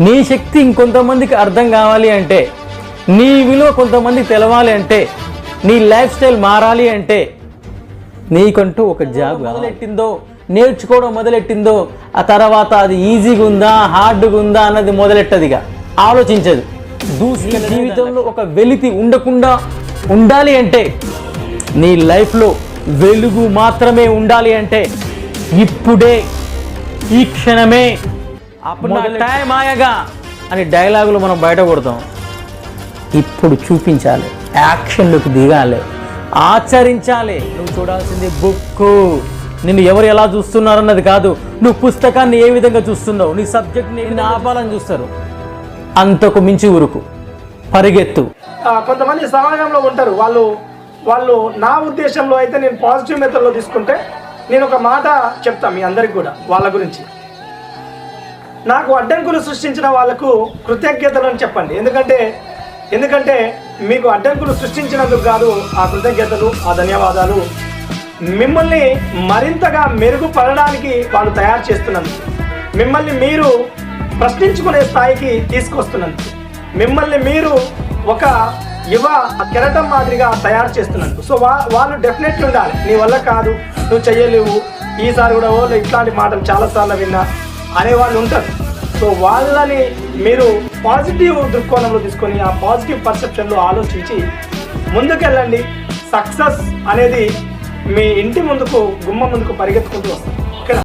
నీ శక్తి ఇంకొంతమందికి అర్థం కావాలి అంటే నీ విలువ కొంతమందికి తెలవాలి అంటే నీ లైఫ్ స్టైల్ మారాలి అంటే నీకంటూ ఒక జాబ్ మొదలెట్టిందో నేర్చుకోవడం మొదలెట్టిందో ఆ తర్వాత అది ఈజీగా ఉందా హార్డ్గా ఉందా అన్నది మొదలెట్టదిగా. ఆలోచించదు. దూసుకు జీవితంలో ఒక వెలితి ఉండకుండా ఉండాలి అంటే నీ లైఫ్లో వెలుగు మాత్రమే ఉండాలి అంటే ఇప్పుడే ఈ క్షణమే అప్పుడు నా టైం ఆయగా అని డైలాగులు మనం బయట కొడతాం. ఇప్పుడు చూపించాలి. యాక్షన్లోకి దిగాలి. ఆచరించాలి. నువ్వు చూడాల్సింది బుక్ నిన్ను ఎవరు ఎలా చూస్తున్నారన్నది కాదు. నువ్వు పుస్తకాన్ని ఏ విధంగా చూస్తున్నావు? నీ సబ్జెక్ట్ని ఎన్ని ఆపాలని చూస్తారు? అంతకు మించి ఉరుకు పరిగెత్తు. కొంతమంది సమాజంలో ఉంటారు. వాళ్ళు వాళ్ళు నా ఉద్దేశంలో అయితే నేను పాజిటివ్ మెథడ్లో తీసుకుంటే నేను ఒక మాట చెప్తా మీ అందరికి కూడా వాళ్ళ గురించి. నాకు అడ్డంకులు సృష్టించిన వాళ్ళకు కృతజ్ఞతలు అని చెప్పండి. ఎందుకంటే ఎందుకంటే మీకు అడ్డంకులు సృష్టించినందుకు కాదు ఆ కృతజ్ఞతలు ఆ ధన్యవాదాలు. మిమ్మల్ని మరింతగా మెరుగుపడడానికి వాళ్ళు తయారు చేస్తున్నందుకు మిమ్మల్ని మీరు ప్రశ్నించుకునే స్థాయికి తీసుకొస్తున్నందుకు మిమ్మల్ని మీరు ఒక యువ కెరటం మాదిరిగా తయారు చేస్తున్నందుకు. సో వా వాళ్ళు డెఫినెట్లీ ఉండాలి. నీ వల్ల కాదు నువ్వు చెయ్యలేవు. ఈసారి కూడా వాళ్ళు ఇట్లాంటి మాటలు చాలాసార్లు విన్నా. అనేవాళ్ళు ఉంటారు. సో వాళ్ళని మీరు పాజిటివ్ దృక్కోణంలో తీసుకొని ఆ పాజిటివ్ పర్సెప్షన్లో ఆలోచించి ముందుకెళ్ళండి. సక్సెస్ అనేది మీ ఇంటి ముందుకు గుమ్మ ముందుకు పరిగెత్తుకుంటూ వస్తుంది.